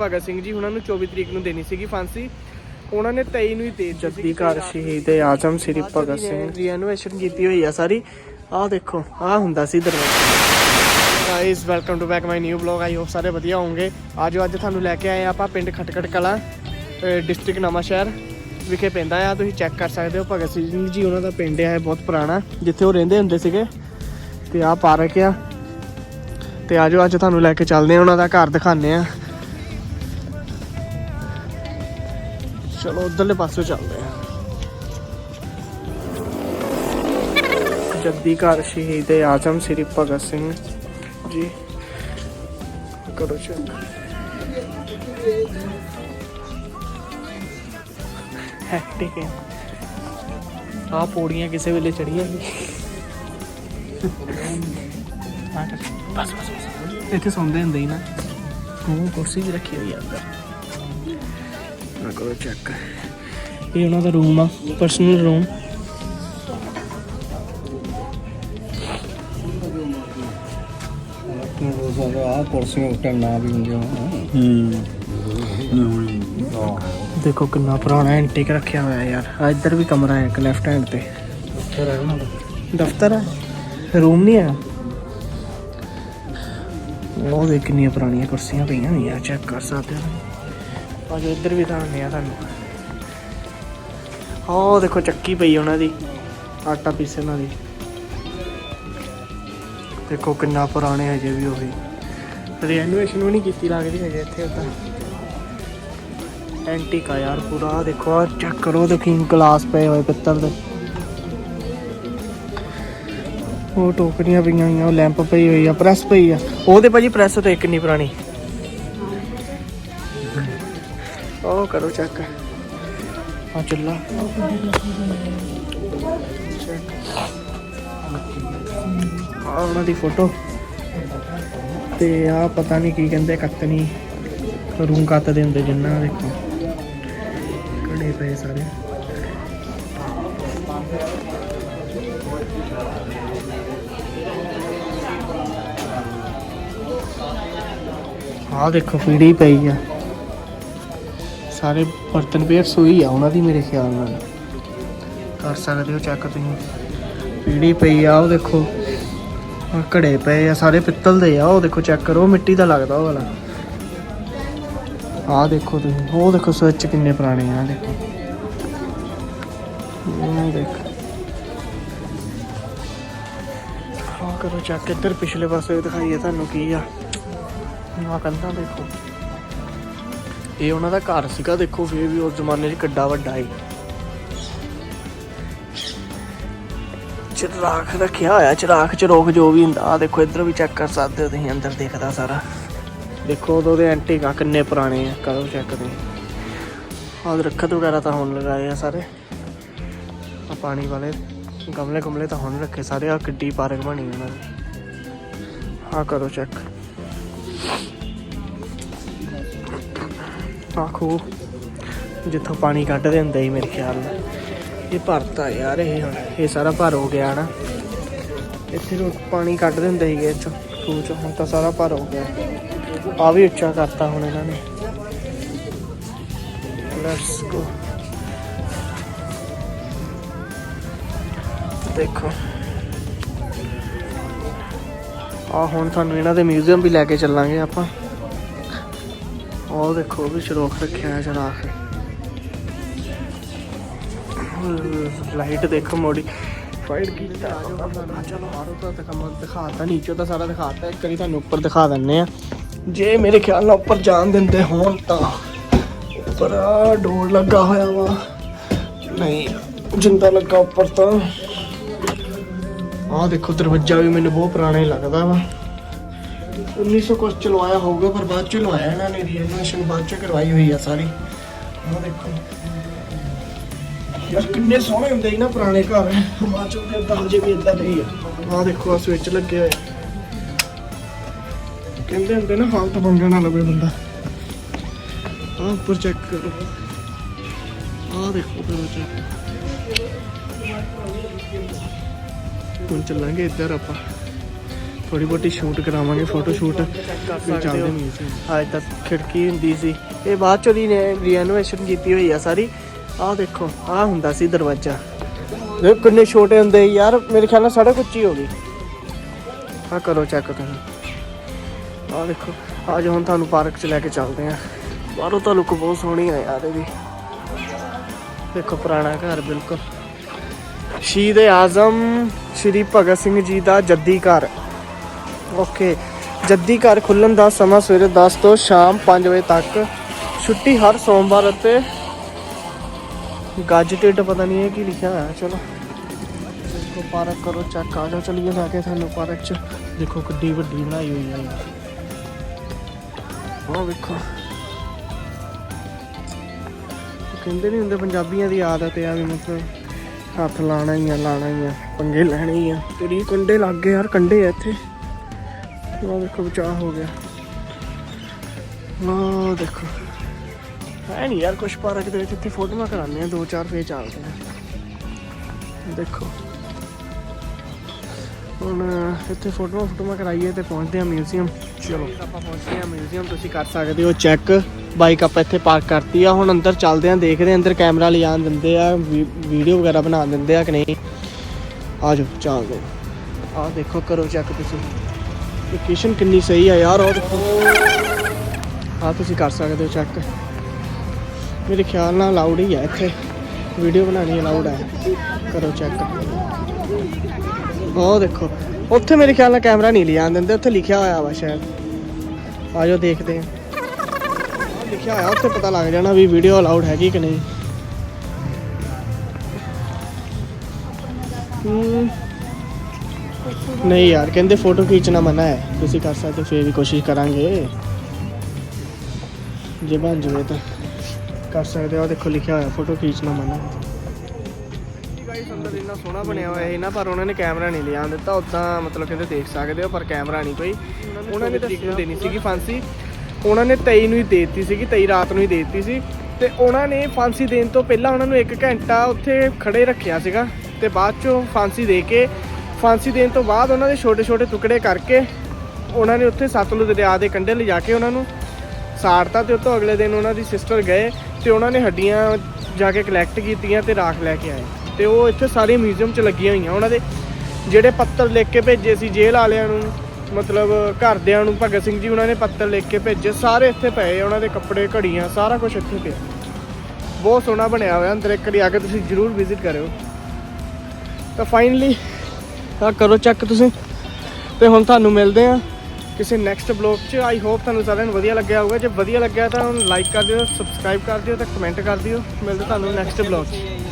ਭਗਤ ਸਿੰਘ ਜੀ ਉਹਨਾਂ ਨੂੰ 24 ਤਰੀਕ ਨੂੰ ਦੇਣੀ ਸੀਗੀ ਫਾਂਸੀ। ਉਹਨਾਂ ਨੇ 23 ਨੂੰ ਹੀ ਦੇ ਦਿੱਤੀ ਜੱਦੀ ਘਰ ਸ਼ਹੀਦ ਆਜ਼ਮ ਸ੍ਰੀ ਭਗਤ ਸਿੰਘ। ਰੀਐਨੋਵੇਸ਼ਨ ਕੀਤੀ ਹੋਈ ਆ ਸਾਰੀ। ਆਹ ਦੇਖੋ ਆਹ ਹੁੰਦਾ ਸੀ ਦਰਵਾਜ਼ਾ। Guys welcome to back my new blog I hope ਸਾਰੇ ਵਧੀਆ ਹੋਵੋਗੇ। ਆਜੋ ਅੱਜ ਤੁਹਾਨੂੰ ਲੈ ਕੇ ਆਏ ਆਪਾਂ ਪਿੰਡ ਖਟਕੜ ਕਲਾਂ ਡਿਸਟ੍ਰਿਕਟ ਨਵਾਂ ਸ਼ਹਿਰ ਵਿਖੇ ਪੈਂਦਾ ਆ। ਤੁਸੀਂ ਚੈੱਕ ਕਰ ਸਕਦੇ ਹੋ ਭਗਤ ਸਿੰਘ ਜੀ ਉਹਨਾਂ ਦਾ ਪਿੰਡ ਆ ਬਹੁਤ ਪੁਰਾਣਾ। ਜਿੱਥੇ ਉਹ ਰਹਿੰਦੇ ਹੁੰਦੇ ਸੀਗੇ। ਤੇ ਆਹ ਪਾਰਕ ਆ। ਤੇ ਆਜੋ ਅੱਜ ਤੁਹਾਨੂੰ ਲੈ ਕੇ ਚੱਲਦੇ ਆ ਉਹਨਾਂ ਦਾ ਘਰ ਦਿਖਾਉਂਦੇ ਆ। ਚਲੋ, ਉਧਰਲੇ ਪਾਸੇ ਚੱਲਦੇ ਆ ਜੱਦੀ ਘਰ ਸ਼ਹੀਦ ਆਜ਼ਮ ਸ੍ਰੀ ਭਗਤ ਸਿੰਘ ਜੀ। ਕਰੋ ਚੱਲ। ਹੈਕਟਿਕ ਹੈ ਆ ਪੌੜੀਆਂ ਕਿਸੇ ਵੇਲੇ ਚੜੀਆਂ ਸੀ ਬਸ ਬਸ। ਇੱਥੇ ਸੌਂਦੇ ਹੁੰਦੇ ਹੀ ਨਾ। ਉਹ ਕੁਰਸੀ ਵੀ ਰੱਖੀ ਹੋਈ ਆ ਅੰਦਰ। ਨਾ ਕਰੋ ਚੈੱਕ। ਇਹ ਉਹਨਾਂ ਦਾ ਰੂਮ ਆ ਪਰਸਨਲ ਰੂਮ ਆ ਕੁਰਸੀਆਂ ਉੱਤੇ ਨਾ ਵੀ ਹੁੰਦੀਆਂ ਦੇਖੋ ਕਿੰਨਾ ਪੁਰਾਣਾ ਐਂਟੀਕ ਰੱਖਿਆ ਹੋਇਆ ਯਾਰ। ਆ ਇੱਧਰ ਵੀ ਕਮਰਾ ਹੈ ਇੱਕ ਲੈਫਟ ਹੈਂਡ ਤੇ। ਫਿਰ ਇਹਨਾਂ ਦਾ। ਦਫ਼ਤਰ ਹੈ ਰੂਮ ਨਹੀਂ ਹੈ? ਉਹ ਦੇਖ ਕਿੰਨੀਆਂ ਪੁਰਾਣੀਆਂ ਕੁਰਸੀਆਂ ਪਈਆਂ ਹੋਈਆਂ ਚੈੱਕ ਕਰ ਸਕਦੇ ਹੋ। ਅੱਜ ਇੱਧਰ ਵੀ ਦਿਖਾਉਂਦੇ ਆ ਤੁਹਾਨੂੰ। ਉਹ ਦੇਖੋ ਚੱਕੀ ਪਈ ਉਹਨਾਂ ਦੀ, ਆਟਾ ਪੀਸਣ ਵਾਲੀ ਦੇਖੋ ਕਿੰਨਾ ਪੁਰਾਣੇ ਹਜੇ ਵੀ ਉਹੀ ਰੀਐਨੋਵੇਸ਼ਨ ਵੀ ਨਹੀਂ ਕੀਤੀ ਲੱਗਦੀ ਹਜੇ ਇੱਥੇ ਉਦਾਂ ਐਂਟੀਕ ਆ ਯਾਰ ਪੂਰਾ ਦੇਖੋ ਆ ਚੈੱਕ ਕਰੋ ਦੇਖੀ ਗਲਾਸ ਪਏ ਹੋਏ ਪਿੱਤਲ ਦੇ। ਉਹ ਟੋਕਰੀਆਂ ਪਈਆਂ ਹੋਈਆਂ, ਉਹ ਲੈਂਪ ਪਈ ਹੋਈ ਆ ਪ੍ਰੈਸ ਪਈ ਆ। ਉਹਦੇ ਭਾਜੀ ਪ੍ਰੈਸ ਤੇ ਕਿੰਨੀ ਪੁਰਾਣੀ। ਉਹ ਕਰੋ ਚੈੱਕ ਆ ਚੱਲਾ। ਆ ਉਹਨਾਂ ਦੀ ਫੋਟੋ ਤੇ ਆ ਪਤਾ ਨਹੀਂ ਕੀ ਕਹਿੰਦੇ ਕੱਤਨੀ ਰੂਮ ਕੱਤਦੇ ਹੁੰਦੇ ਜਿੰਨਾ ਦੇਖੋ। ਕੜੇ ਪਏ ਸਾਰੇ। ਆਹ ਦੇਖੋ, ਪੀੜੀ ਪਈ ਆ। ਸਾਰੇ ਬਰਤਨ ਪਏ ਸੋਈ ਆ, ਉਹਨਾਂ ਦੀ ਮੇਰੇ ਖਿਆਲ ਨਾਲ। ਕਰ ਸਕਦੇ ਹੋ ਚੈੱਕ ਤੁਸੀਂ। ਪੀੜੀ ਪਈ ਆ, ਉਹ ਦੇਖੋ। ਘੜੇ ਪਏ ਆ, ਸਾਰੇ ਪਿੱਤਲ ਦੇ ਆ, ਉਹ ਦੇਖੋ ਚੈੱਕ ਕਰੋ, ਮਿੱਟੀ ਦਾ ਲੱਗਦਾ ਉਹ ਵਾਲਾ। ਆਹ ਦੇਖੋ ਤੁਸੀਂ, ਉਹ ਦੇਖੋ ਸਵਿਚ ਕਿੰਨੇ ਪੁਰਾਣੇ ਆ, ਆਹ ਦੇਖੋ। ਉਹ ਦੇਖੋ। ਆਹ ਕਰੋ ਚੈੱਕ ਇੱਧਰ ਪਿਛਲੇ ਪਾਸੇ ਦਿਖਾਈਏ ਤੁਹਾਨੂੰ ਕੀ ਆ। ਆ ਕੰਧਾਂ ਦੇਖੋ। ਇਹ ਉਹਨਾਂ ਦਾ ਘਰ ਸੀਗਾ, ਦੇਖੋ ਫੇਰ ਵੀ ਉਸ ਜ਼ਮਾਨੇ 'ਚ ਕਿੱਡਾ ਵੱਡਾ ਸੀ ਚਿਰਾਖ ਰੱਖਿਆ ਹੋਇਆ ਚਿਰਾਖ ਚ ਚਰੋਕ ਜੋ ਵੀ ਹੁੰਦਾ ਆ ਦੇਖੋ ਇੱਧਰ ਵੀ ਚੈੱਕ ਕਰ ਸਕਦੇ ਹੋ ਤੁਸੀਂ, ਅੰਦਰ ਦੇਖਦਾ ਸਾਰਾ। ਦੇਖੋ ਉਦੋਂ ਦੇ ਐਂਟੀਕ ਆ, ਕਿੰਨੇ ਪੁਰਾਣੇ ਆ ਕਰੋ ਚੈੱਕ ਤੁਸੀਂ ਆਹ ਦਰਖਤ ਵਗੈਰਾ ਤਾਂ ਹੁਣ ਲਗਾਏ ਆ ਸਾਰੇ। ਆ ਪਾਣੀ ਵਾਲੇ ਗਮਲੇ ਗਮਲੇ ਤਾਂ ਹੁਣ ਰੱਖੇ ਸਾਰੇ ਆ ਕਿੱਡੀ ਪਾਰਕ ਬਣੀ ਉਹਨਾਂ ਦੀ। ਆ ਕਰੋ ਚੈੱਕ ਆਖੋ, ਜਿੱਥੋਂ ਪਾਣੀ ਕੱਢਦੇ ਹੁੰਦੇ ਸੀ ਮੇਰੇ ਖਿਆਲ ਨਾਲ। ਇਹ ਭਰਤਾ ਯਾਰ ਇਹ ਹੁਣ, ਇਹ ਸਾਰਾ ਭਰ ਹੋ ਗਿਆ ਨਾ। ਇੱਥੇ ਰੋ, ਪਾਣੀ ਕੱਢਦੇ ਹੁੰਦੇ ਸੀਗੇ ਇਹ ਖੂਹ ਚੋਂ, ਹੁਣ ਤਾਂ ਸਾਰਾ ਭਰ ਹੋ ਗਿਆ। ਆ ਵੀ ਉੱਚਾ ਕਰਤਾ ਹੁਣ ਇਹਨਾਂ ਨੇ। ਲੈਟਸ ਗੋ ਦੇਖੋ। ਆ ਹੁਣ ਤੁਹਾਨੂੰ ਇਹਨਾਂ ਦੇ ਮਿਊਜ਼ੀਅਮ ਵੀ ਲੈ ਕੇ ਚੱਲਾਂਗੇ ਆਪਾਂ। ਉਹ ਦੇਖੋ ਵੀ ਸਰੋਖ ਰੱਖਿਆ ਹੈ ਚਰਾਖ ਲਾਈਟ ਦੇਖੋ ਮੋੜੀ। ਫਾਈਟ ਕੀਤਾ ਚਲੋ ਬਾਹਰੋਂ ਤਾਂ ਦਿਖਾ ਦਿਖਾਤਾ ਨੀਚੇ ਤਾਂ ਸਾਰਾ ਦਿਖਾਤਾ। ਇੱਕ ਵਾਰੀ ਤੁਹਾਨੂੰ ਉੱਪਰ ਦਿਖਾ ਦਿੰਨੇ ਆ ਜੇ ਮੇਰੇ ਖਿਆਲ ਨਾਲ ਉੱਪਰ ਜਾਣ ਦਿੰਦੇ ਹੋਣ ਤਾਂ ਉੱਪਰ ਡੋਰ ਲੱਗਾ ਹੋਇਆ ਵਾ। ਨਹੀਂ, ਜਿੰਦਾ ਲੱਗਾ ਉੱਪਰ ਤਾਂ। ਆਹ ਦੇਖੋ, ਦਰਵਾਜ਼ਾ ਵੀ ਮੈਨੂੰ ਬਹੁਤ ਪੁਰਾਣਾ ਹੀ ਲੱਗਦਾ ਵਾ। 1900 ਕੁਛ ਚਲਵਾਇਆ ਹੋਊਗਾ, ਪਰ ਬਾਅਦ ਚ ਲਵਾਇਆ ਇਹਨਾਂ ਨੇ ਰੀਐਨੋਵੇਸ਼ਨ ਬਾਅਦ ਚ ਕਰਵਾਈ ਹੋਈ ਆ ਸਾਰੀ। ਆਹ ਦੇਖੋ। ਯਾਰ ਕਿੰਨੇ ਸੋਹਣੇ ਹੁੰਦੇ ਸੀ ਨਾ ਪੁਰਾਣੇ ਘਰ। ਹਿਮਾਚਲ ਦੇ ਦਰਜੇ ਵੀ ਇਦਾਂ ਦੇ ਹੀ ਆ। ਆਹ ਦੇਖੋ ਆ ਸਵਿਚ ਲੱਗੇ ਹੋਏ। ਕਹਿੰਦੇ ਹੁੰਦੇ ਨਾ ਹਾਲਤ ਮੰਗਣ ਨਾ ਲਵੇ ਬੰਦਾ। ਆਹ ਉੱਪਰ ਚੈੱਕ ਕਰੋ। ਆਹ ਦੇਖੋ ਕਰੋ ਚੈੱਕ ਹੁਣ ਚੱਲਾਂਗੇ ਇੱਧਰ ਆਪਾਂ। ਥੋੜੀ ਬਹੁਤੀ ਸ਼ੂਟ ਕਰਾਵਾਂਗੇ ਫੋਟੋ ਸ਼ੂਟ ਵੀ ਚੱਲਦੇ ਨਹੀਂ ਸੀ। ਅੱਜ ਤੱਕ ਖਿੜਕੀ ਹੁੰਦੀ ਸੀ। ਇਹ ਬਾਅਦ ਚੋਂ ਦੀ ਨੇ ਰੀਨੋਵੇਸ਼ਨ ਕੀਤੀ ਹੋਈ ਆ ਸਾਰੀ। ਆਹ ਦੇਖੋ ਆਹ ਹੁੰਦਾ ਸੀ ਦਰਵਾਜ਼ਾ। ਇਹ ਕਿੰਨੇ ਛੋਟੇ ਹੁੰਦੇ ਯਾਰ ਮੇਰੇ ਖਿਆਲ ਨਾਲ ਸੜਕ ਉੱਚੀ ਹੋ ਗਈ। ਆ ਕਰੋ ਚੈੱਕ ਤੁਸੀਂ ਆਹ ਦੇਖੋ ਅੱਜ ਹੁਣ ਤੁਹਾਨੂੰ ਪਾਰਕ 'ਚ ਲੈ ਕੇ ਚੱਲਦੇ ਆ। ਬਾਹਰੋਂ ਤਾਂ ਲੁੱਕ ਬਹੁਤ ਸੋਹਣੀ ਆ ਯਾਰ ਇਹਦੀ ਦੇਖੋ ਪੁਰਾਣਾ ਘਰ ਬਿਲਕੁਲ। ਸ਼ਹੀਦ ਆਜ਼ਮ ਸ਼੍ਰੀ ਭਗਤ ਸਿੰਘ ਜੀ ਦਾ ਜੱਦੀ ਘਰ। ਓਕੇ ਜੱਦੀ ਘਰ ਖੁੱਲਣ ਦਾ ਸਮਾਂ ਸਵੇਰੇ 10 ਤੋਂ ਸ਼ਾਮ 5 ਵਜੇ ਤੱਕ। ਛੁੱਟੀ ਹਰ ਸੋਮਵਾਰ ਅਤੇ ਗੱਜ ਢਿੱਡ ਪਤਾ ਨਹੀਂ ਹੈ ਕੀ ਲਿਖਿਆ ਹੋਇਆ, ਚਲੋ। ਦੇਖੋ, ਪਾਰਕ ਕਰੋ ਚੈੱਕ ਆ ਜਾਓ, ਚਲੀਏ ਜਾ ਕੇ ਤੁਹਾਨੂੰ ਪਾਰਕ 'ਚ। ਦੇਖੋ, ਕਿੱਡੀ ਵੱਡੀ ਬਣਾਈ ਹੋਈ ਹੈ। ਉਹ ਵੇਖੋ। ਕਹਿੰਦੇ ਨਹੀਂ ਹੁੰਦੇ ਪੰਜਾਬੀਆਂ ਦੀ ਆਦਤ ਆ ਵੀ ਮਤਲਬ ਹੱਥ ਲਾਣਾ ਹੀ ਆ, ਲਾਣਾ ਹੀ ਆ, ਪੰਗੇ ਲੈਣੇ ਹੀ ਆ। ਤੇਰੀ ਕੰਡੇ ਲੱਗ ਗਏ ਯਾਰ, ਕੰਡੇ ਆ ਇੱਥੇ। ਉਹ ਦੇਖੋ ਬਚਾਅ ਹੋ ਗਿਆ। ਉਹ ਦੇਖੋ। ਹੈ ਨਹੀਂ ਯਾਰ, ਕੁਛ ਪਾਰਕ ਦੇ ਵਿੱਚ ਇੱਥੇ ਫੋਟੋਆਂ ਕਰਾਉਂਦੇ ਆ, ਦੋ ਚਾਰ ਫੇਰ ਚੱਲਦੇ ਆ। ਦੇਖੋ। ਹੁਣ, ਇੱਥੇ ਫੋਟੋਆਂ ਫੋਟੋਆਂ ਕਰਾਈਏ ਤੇ ਪਹੁੰਚਦੇ ਆ ਮਿਊਜ਼ੀਅਮ। ਚਲੋ। ਆਪਾਂ ਪਹੁੰਚੇ ਆ ਮਿਊਜ਼ੀਅਮ, ਤੁਸੀਂ ਕਰ ਸਕਦੇ ਹੋ ਚੈੱਕ। ਬਾਈਕ ਆਪਾਂ ਇੱਥੇ ਪਾਰਕ ਕਰਤੀ ਆ। ਹੁਣ ਅੰਦਰ ਚੱਲਦੇ ਆ, ਦੇਖਦੇ ਆ, ਅੰਦਰ ਕੈਮਰਾ ਲਿਆਣ ਦਿੰਦੇ ਆ ਵੀਡੀਓ ਵਗੈਰਾ ਬਣਾ ਦਿੰਦੇ ਆ ਕਿ ਨਹੀਂ। ਆ ਜਾਓ, ਚੱਲਦੇ ਆ ਦੇਖੋ, ਕਰੋ ਚੈੱਕ ਤੁਸੀਂ। ਲੋਕੇਸ਼ਨ ਕਿੰਨੀ ਸਹੀ ਆ ਯਾਰ ਉਹ ਦੇਖੋ। ਆ ਤੁਸੀਂ ਕਰ ਸਕਦੇ ਹੋ ਚੈੱਕ ਮੇਰੇ ਖਿਆਲ ਨਾਲ ਅਲਾਉਡ ਹੀ ਆ ਇੱਥੇ। ਵੀਡੀਓ ਬਣਾਉਣੀ ਅਲਾਉਡ ਹੈ ਕਰੋ ਚੈੱਕ ਉਹ ਦੇਖੋ ਉੱਥੇ ਮੇਰੇ ਖਿਆਲ ਨਾਲ ਕੈਮਰਾ ਨਹੀਂ ਲਿਆਣ ਦਿੰਦੇ ਉੱਥੇ ਲਿਖਿਆ ਹੋਇਆ ਵਾ ਸ਼ਾਇਦ। ਆ ਦੇਖਦੇ ਹਾਂ। ਲਿਖਿਆ ਹੋਇਆ ਉੱਥੇ ਪਤਾ ਲੱਗ ਜਾਣਾ ਵੀ ਵੀਡੀਓ ਅਲਾਉਡ ਹੈਗੀ ਕਿ ਨਹੀਂ। ਹਮ, ਨਹੀਂ ਯਾਰ, ਕਹਿੰਦੇ ਫੋਟੋ ਖਿੱਚਣਾ ਮਨਾ ਹੈ। ਤੁਸੀਂ ਕਰ ਸਕਦੇ ਫੇਰ ਵੀ ਕੋਸ਼ਿਸ਼ ਕਰਾਂਗੇ। ਜੇ ਬਣ ਜਵੇ ਤਾਂ ਕਰ ਸਕਦੇ ਹੋ ਦੇਖੋ ਲਿਖਿਆ ਹੋਇਆ ਫੋਟੋ ਖਿੱਚਣਾ ਮਨਾ ਹੈ। ਗਾਈਸ ਅੰਦਰ ਇੰਨਾ ਸੋਹਣਾ ਬਣਿਆ ਹੋਇਆ ਹੈ ਨਾ, ਪਰ ਉਹਨਾਂ ਨੇ ਕੈਮਰਾ ਨਹੀਂ ਲਿਆਉਣ ਦਿੱਤਾ ਉਦਾਂ ਮਤਲਬ ਕਹਿੰਦੇ ਦੇਖ ਸਕਦੇ ਹੋ, ਪਰ ਕੈਮਰਾ ਨਹੀਂ ਕੋਈ। ਉਹਨਾਂ ਨੇ ਤਰੀਕ ਨੂੰ ਦੇਣੀ ਸੀਗੀ ਫਾਂਸੀ। ਉਹਨਾਂ ਨੇ 23 ਨੂੰ ਹੀ ਦੇ ਦਿੱਤੀ ਸੀਗੀ 23 ਰਾਤ ਨੂੰ ਹੀ ਦੇ ਦਿੱਤੀ ਸੀ। ਤੇ ਉਹਨਾਂ ਨੇ ਫਾਂਸੀ ਦੇਣ ਤੋਂ ਪਹਿਲਾਂ ਉਹਨਾਂ ਨੂੰ 1 ਘੰਟਾ ਉੱਥੇ ਖੜੇ ਰੱਖਿਆ ਸੀਗਾ। ਤੇ ਬਾਅਦ ਚੋਂ ਫਾਂਸੀ ਦੇ ਕੇ ਫਾਂਸੀ ਦੇਣ ਤੋਂ ਬਾਅਦ ਉਹਨਾਂ ਦੇ ਛੋਟੇ ਛੋਟੇ ਟੁਕੜੇ ਕਰਕੇ ਉਹਨਾਂ ਨੇ ਉੱਥੇ ਸਤਲੁਜ ਦਰਿਆ ਦੇ ਕੰਢੇ ਲਿਜਾ ਕੇ ਉਹਨਾਂ ਨੂੰ ਸਾੜਤਾ ਤੇ ਉਹ ਤੋਂ ਅਗਲੇ ਦਿਨ ਉਹਨਾਂ ਦੀ ਸਿਸਟਰ ਗਏ ਤੇ ਉਹਨਾਂ ਨੇ ਹੱਡੀਆਂ ਜਾ ਕੇ ਕਲੈਕਟ ਕੀਤੀਆਂ ਤੇ ਰਾਖ ਲੈ ਕੇ ਆਏ। ਤੇ ਉਹ ਇੱਥੇ ਸਾਰੇ ਮਿਊਜ਼ੀਅਮ 'ਚ ਲੱਗੀਆਂ ਹੋਈਆਂ ਉਹਨਾਂ ਦੇ। ਜਿਹੜੇ ਪੱਤਰ ਲਿਖ ਕੇ ਭੇਜੇ ਸੀ ਜੇਲ੍ਹ ਵਾਲਿਆਂ ਨੂੰ, ਮਤਲਬ ਘਰਦਿਆਂ ਨੂੰ, ਭਗਤ ਸਿੰਘ ਜੀ ਉਹਨਾਂ ਨੇ ਪੱਤਰ ਲਿਖ ਕੇ ਭੇਜੇ, ਸਾਰੇ ਇੱਥੇ ਪਏ ਉਹਨਾਂ ਦੇ ਕੱਪੜੇ, ਘੜੀਆਂ, ਸਾਰਾ ਕੁਝ ਇੱਥੇ ਪਿਆ। ਬਹੁਤ ਸੋਹਣਾ ਬਣਿਆ ਹੋਇਆ, ਅੰਦਰ ਇੱਕ ਵਾਰੀ ਆ ਕੇ ਤੁਸੀਂ ਜਰੂਰ ਵਿਜ਼ਿਟ ਕਰਿਓ। ਤਾਂ ਫਾਈਨਲੀ ਤਾਂ ਕਰੋ ਚੈੱਕ ਤੁਸੀਂ। ਤੇ ਹੁਣ ਤੁਹਾਨੂੰ ਮਿਲਦੇ ਆ ਕਿਸੇ ਨੈਕਸਟ ਬਲੌਗ 'ਚ। ਆਈ ਹੋਪ ਤੁਹਾਨੂੰ ਸਾਰਿਆਂ ਨੂੰ ਵਧੀਆ ਲੱਗਿਆ ਹੋਊਗਾ। ਜੇ ਵਧੀਆ ਲੱਗਿਆ ਤਾਂ ਲਾਈਕ ਕਰ ਦਿਓ ਸਬਸਕ੍ਰਾਈਬ ਕਰ ਦਿਓ ਤੇ ਕਮੈਂਟ ਕਰ ਦਿਓ। ਮਿਲਦੇ ਤੁਹਾਨੂੰ ਨੈਕਸਟ ਬਲੌਗ 'ਚ।